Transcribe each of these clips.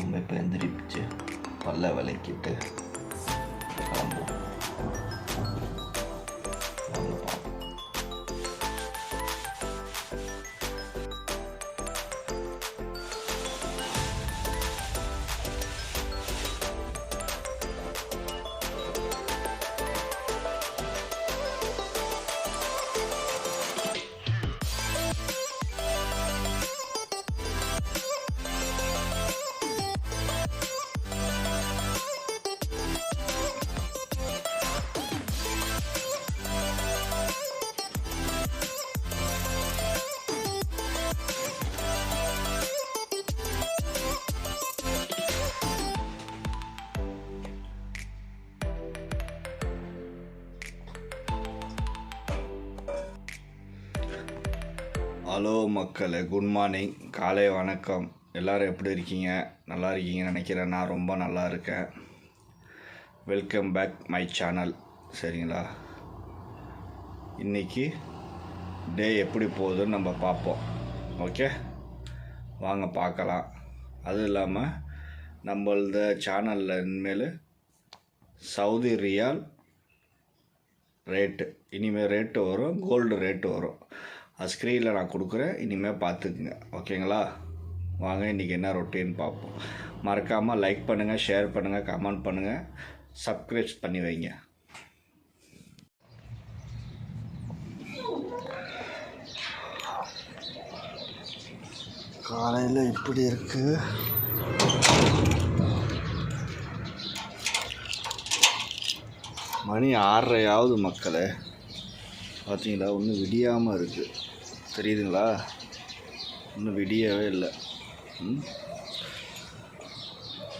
நம்ம இப்போ எந்திரிச்சு பல்ல விளக்கிட்டு கிளம்புவோம். பார்ப்போம் ஹலோ மக்களே குட் மார்னிங் காலை வணக்கம். எல்லோரும் எப்படி இருக்கீங்க? நல்லா இருக்கீங்கன்னு நினைக்கிறேன். நான் ரொம்ப நல்லா இருக்கேன். வெல்கம் பேக் மை சேனல் சரிங்களா? இன்றைக்கி டே எப்படி போகுதுன்னு நம்ம பார்ப்போம். ஓகே வாங்க பார்க்கலாம். அதுவும் இல்லாமல் நம்மளது சேனலில் இனிமேல் சவுதி ரியால் ரேட்டு இனிமேல் ரேட்டு வரும் கோல்டு ரேட்டு வரும். அது ஸ்க்ரீனில் நான் கொடுக்குறேன். இனிமேல் பார்த்துக்குங்க. ஓகேங்களா? வாங்க இன்றைக்கி என்ன ரொட்டீன் பார்ப்போம். மறக்காமல் லைக் பண்ணுங்கள் ஷேர் பண்ணுங்கள் கமெண்ட் பண்ணுங்கள் சப்ஸ்கிரைப் பண்ணி வைங்க. காலையில் இப்படி இருக்குது மணி ஆறரையாவது மக்களே. பார்த்தீங்களா ஒன்றும் விடியாமல் இருக்குது தெரியுதுங்களா? இன்னும் விடியவே இல்லை.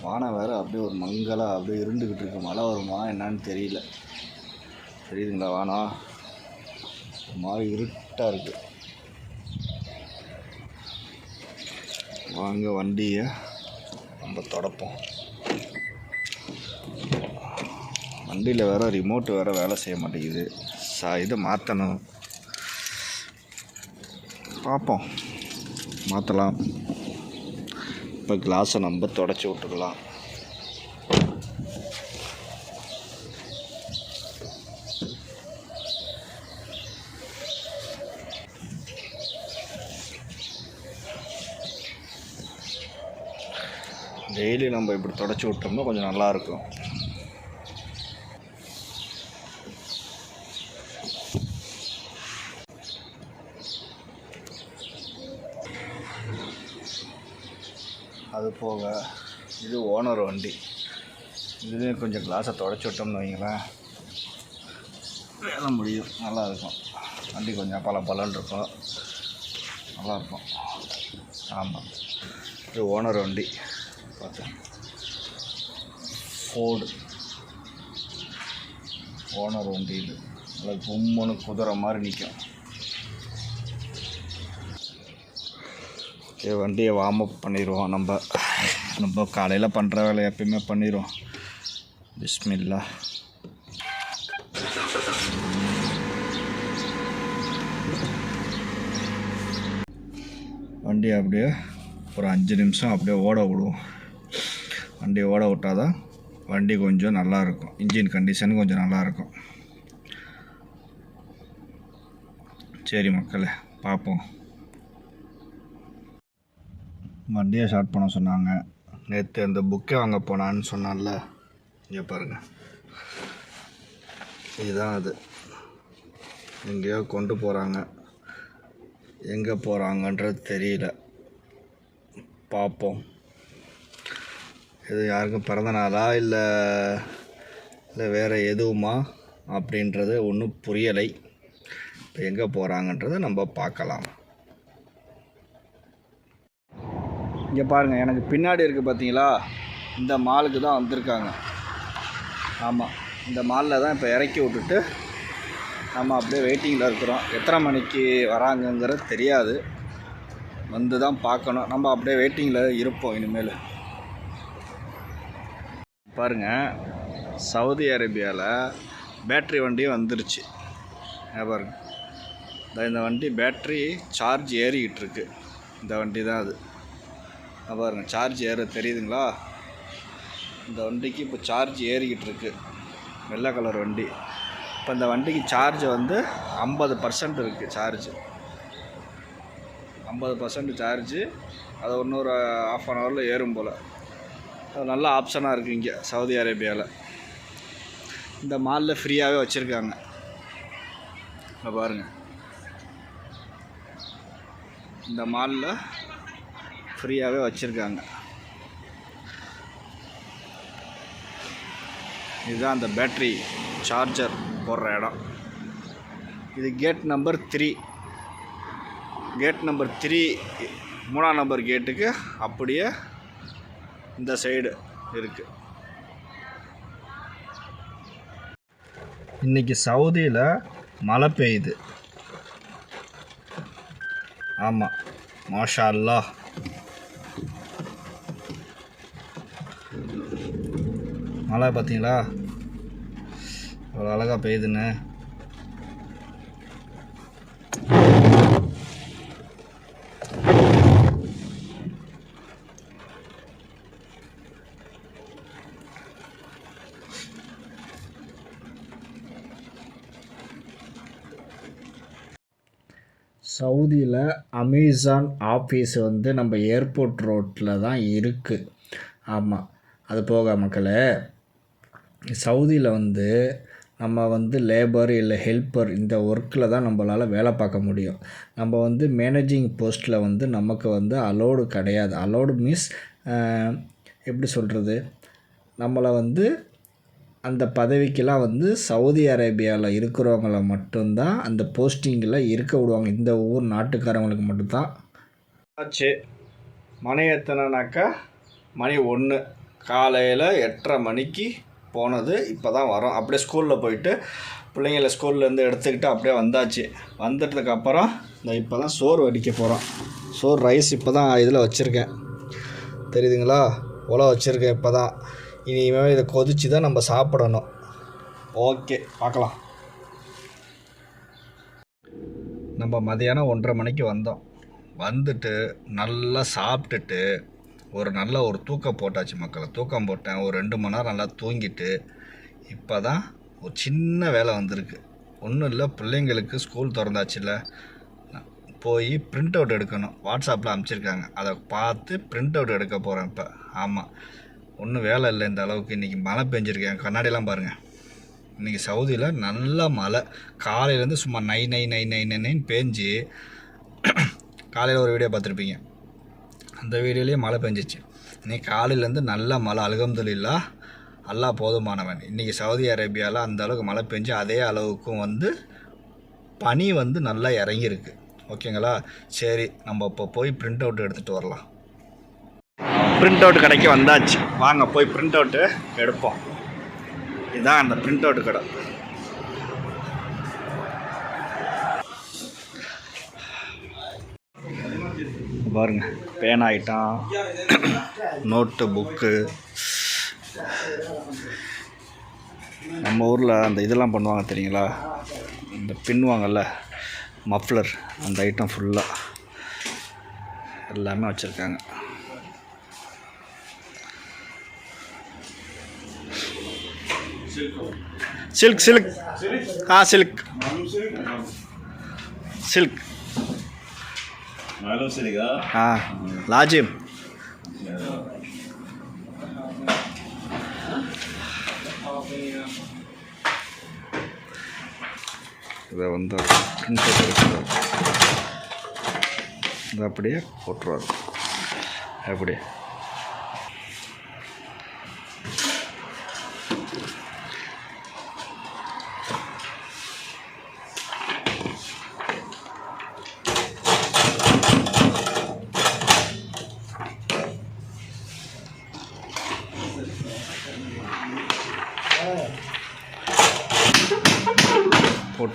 வானம் வேறு அப்படியே ஒரு மங்கலாக அப்படியே இருண்டுக்கிட்டு இருக்கு. மழை வருமா என்னன்னு தெரியல. தெரியுதுங்களா வானம்? ஒரு மாதிரி இருட்டாக இருக்குது வாங்க வண்டியை நம்ம தொடப்போம். வண்டியில் வேறு ரிமோட் வேறு வேலை செய்ய மாட்டேங்குது. சா இதை மாற்றணும் பார்ப்போம். மாற்றலாம் இப்போ கிளாஸை நம்ம தொடச்சி விட்டுக்கலாம். டெய்லி நம்ம இப்படி தொடச்சி விட்டோம்னா கொஞ்சம் நல்லாயிருக்கும் போக இது ஓனர் வண்டி. இதுலேயும் கொஞ்சம் கிளாஸை தொடச்சி விட்டோம்னு வைங்களேன். வேலை முடியும். நல்லா இருக்கும். வண்டி கொஞ்சம் பல பலன் இருக்கும். நல்லாயிருக்கும் ஆமாம் இது ஓனர் வண்டி. பார்த்தேன் ஃபோர்டு ஓனர் வண்டி இது நல்லா கும்முன்னு குதிரை மாதிரி நிற்கும் ஓகே வண்டியை வார்ம் அப் பண்ணிடுவோம் நம்ம நம்ம காலையில் பண்ணுற வேலை எப்பயுமே பண்ணிடுவோம் பிஸ்மில்லா. வண்டியை அப்படியே ஒரு அஞ்சு நிமிஷம் அப்படியே ஓட விடுவோம். வண்டியை ஓட விட்டால் தான் வண்டி கொஞ்சம் நல்லாயிருக்கும் இன்ஜின் கண்டிஷன் கொஞ்சம் நல்லாயிருக்கும் சரி மக்களே பார்ப்போம். வண்டியை ஸ்டார்ட் பண்ண சொன்னாங்க. நேற்று அந்த புக்கே வாங்க போனான்னு சொன்னான்ல. இங்கே பாருங்கள் இதுதான் அது. எங்கேயோ கொண்டு போகிறாங்க எங்கே போகிறாங்கன்றது தெரியல. பார்ப்போம் இது யாருக்கும் பிறந்தநாளா இல்லை இல்லை வேறு எதுவுமா அப்படின்றது ஒன்றும் புரியலை. இப்போ எங்கே போகிறாங்கன்றதை நம்ம பார்க்கலாம். இங்கே பாருங்கள் எனக்கு பின்னாடி இருக்குது பார்த்தீங்களா இந்த மாலுக்கு தான் வந்திருக்காங்க. ஆமாம் இந்த மாலில் தான் இப்போ இறக்கி விட்டுட்டு நம்ம அப்படியே வெயிட்டிங்கில் இருக்கிறோம். எத்தனை மணிக்கு வராங்கங்கிறது தெரியாது. வந்து தான் பார்க்கணும். நம்ம அப்படியே வெயிட்டிங்கில் இருப்போம் இனிமேல். பாருங்கள் சவுதி அரேபியாவில் பேட்ரி வண்டி வந்துருச்சு. பாருங்க. இந்த இந்த வண்டி பேட்ரி சார்ஜ் ஏறிக்கிட்டு இருக்கு. இந்த வண்டி தான் அது. பாருங்கள் சார்ஜ் ஏற தெரியுதுங்களா? இந்த வண்டிக்கு இப்போ சார்ஜ் ஏறிக்கிட்டு இருக்கு. வெள்ளை கலர் வண்டி. இப்போ இந்த வண்டிக்கு சார்ஜ் வந்து ஐம்பது பர்சன்ட் இருக்குது சார்ஜ் ஐம்பது பர்சன்ட் சார்ஜு அது இன்னொரு ஆஃப் அன் ஹவரில் ஏறும் போல். அது நல்ல ஆப்ஷனாக இருக்குது இங்கே சவுதி அரேபியாவில் இந்த மாலில் ஃப்ரீயாகவே வச்சுருக்காங்க. இங்கே பாருங்கள் இந்த மாலில் ஃப்ரீயாகவே வச்சுருக்காங்க. இதுதான் அந்த பேட்ரி சார்ஜர் போடுற இடம். இது gate number three. Gate number three மூணாம் நம்பர் கேட்டுக்கு அப்படியே இந்த சைடு இருக்குது இன்றைக்கி சவுதியில் மழை பெய்யுது. ஆமாம் மாஷா அல்லாஹ் மழை பார்த்தீங்களா? அவ்வளோ அழகாக பெய்யுதுன்னு. சவுதியில் அமேசான் ஆஃபீஸ் வந்து நம்ம ஏர்போர்ட் ரோட்டில் தான் இருக்குது ஆமாம் அது போக மக்களே சவுதியில் வந்து நம்ம வந்து லேபர் இல்லை ஹெல்ப்பர் இந்த ஒர்க்கில் தான் நம்மளால் வேலை பார்க்க முடியும். நம்ம வந்து மேனேஜிங் போஸ்ட்டில் வந்து நமக்கு வந்து அலோடு கிடையாது. அலோடு மீன்ஸ் எப்படி சொல்கிறது நம்மளை வந்து அந்த பதவிக்கெலாம் வந்து சவுதி அரேபியாவில் இருக்கிறவங்கள மட்டும்தான் அந்த போஸ்டிங்கில் இருக்க விடுவாங்க. இந்த ஊர் நாட்டுக்காரங்களுக்கு மட்டும்தான். ஆச்சு. மணி எத்தனைனாக்கா? மணி ஒன்று காலையில் எட்டரை மணிக்கு போனது இப்போ தான் வரோம் அப்படியே ஸ்கூலில் போயிட்டு பிள்ளைங்கள ஸ்கூல்லேருந்து எடுத்துக்கிட்டு அப்படியே வந்தாச்சு. வந்துட்டதுக்கப்புறம் இந்த இப்போ தான் சோறு வடிக்க போகிறோம் சோறு ரைஸ் இப்போ தான் இதில் வச்சுருக்கேன். தெரியுதுங்களா? உலக வச்சுருக்கேன் இப்போ தான் இனிமேல் இதை கொதிச்சு தான் நம்ம சாப்பிடணும். ஓகே பார்க்கலாம். நம்ம மதியானம் ஒன்றரை மணிக்கு வந்தோம். வந்துட்டு நல்லா சாப்பிட்டுட்டு ஒரு நல்ல ஒரு தூக்கம் போட்டாச்சு மக்களை. தூக்கம் போட்டேன். ஒரு ரெண்டு மணி நேரம் நல்லா தூங்கிட்டு இப்போ தான் ஒரு சின்ன வேலை வந்திருக்கு. ஒன்றும் இல்லை பிள்ளைங்களுக்கு ஸ்கூல் திறந்தாச்சுல்ல. போய் பிரிண்ட் அவுட் எடுக்கணும். வாட்ஸ்அப்பில் அனுப்பிச்சிருக்காங்க. அதை பார்த்து பிரிண்ட் அவுட் எடுக்க போகிறேன் இப்போ. ஆமாம் ஒன்றும் வேலை இல்லை இந்த அளவுக்கு. இன்றைக்கி மழை பெஞ்சிருக்கேன் கண்ணாடியெல்லாம் பாருங்கள் இன்றைக்கி சவுதியில் நல்ல மழை. காலையிலேருந்து சும்மா நை நை நை நை நை நைன்னு பேஞ்சு காலையில் ஒரு வீடியோ பார்த்துருப்பீங்க. அந்த வீடியோலேயே மழை பெஞ்சிச்சு. இன்றைக்கி காலையிலேருந்து நல்லா மழை அல்ஹம்துலில்லா அல்லாஹ் போதுமானவன். இன்றைக்கி சவுதி அரேபியாவில் அந்த அளவுக்கு மழை பெஞ்சு அதே அளவுக்கும் வந்து பனி வந்து நல்லா இறங்கியிருக்கு. ஓகேங்களா? சரி நம்ம இப்போ போய் பிரிண்ட் அவுட் எடுத்துகிட்டு வரலாம். பிரிண்ட் அவுட் கடைக்கு வந்தாச்சு. வாங்க போய் ப்ரிண்ட் அவுட்டு எடுப்போம். இதுதான் அந்த பிரிண்ட் அவுட் கடை. பாருங்க. பேனா ஐட்டம் நோட்டு புக்கு நம்ம ஊரில் அந்த இதெல்லாம் பண்ணுவாங்க தெரியுங்களா? இந்த பின்னுவாங்கல்ல மஃப்ளர் அந்த ஐட்டம் ஃபுல்லாக எல்லாமே வச்சுருக்காங்க. சில்க் சில்க் ஆ சில்க் சில்க் లాజిం ah, இதை வந்து அப்படியே போட்டுருவாரு. அப்படியே.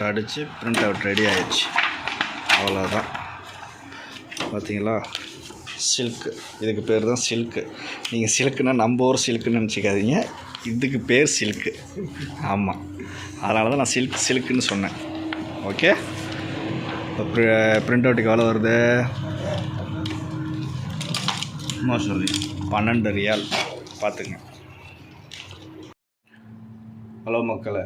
அடித்து பிரிண்ட் அவுட் ரெடி ஆயிடுச்சு. அவ்வளோதான் பார்த்தீங்களா சில்க்கு இதுக்கு பேர் தான் சில்க்கு நீங்கள் சில்க்குன்னா நம்ம ஊர் சில்க்குன்னு நினச்சிக்காதீங்க. இதுக்கு பேர் சில்க்கு ஆமாம் அதனால தான் நான் சில்க் சில்க்குன்னு சொன்னேன். ஓகே இப்போ பிரிண்ட் அவுட்டுக்கு எவ்வளோ வருது? சொல்லி. பன்னெண்டு ரியால். பார்த்துங்க ஹலோ மக்களை.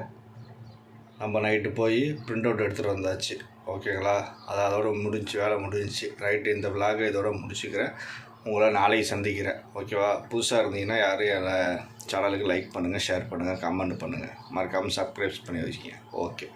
நம்ம நைட்டு போய் பிரிண்ட் அவுட் எடுத்துகிட்டு வந்தாச்சு ஓகேங்களா அது அதோட முடிஞ்சு வேலை முடிஞ்சு ரைட்டு இந்த விலாகை இதோட முடிச்சுக்கிறேன். உங்களை நாளைக்கு சந்திக்கிறேன். ஓகேவா புதுசாக இருந்தீங்கன்னா யாரும் என் சேனலுக்கு லைக் பண்ணுங்கள் ஷேர் பண்ணுங்கள் கமெண்ட் பண்ணுங்கள் மறக்காமல் சப்ஸ்கிரைப்ஸ் பண்ணி வச்சுக்கோங்க. ஓகே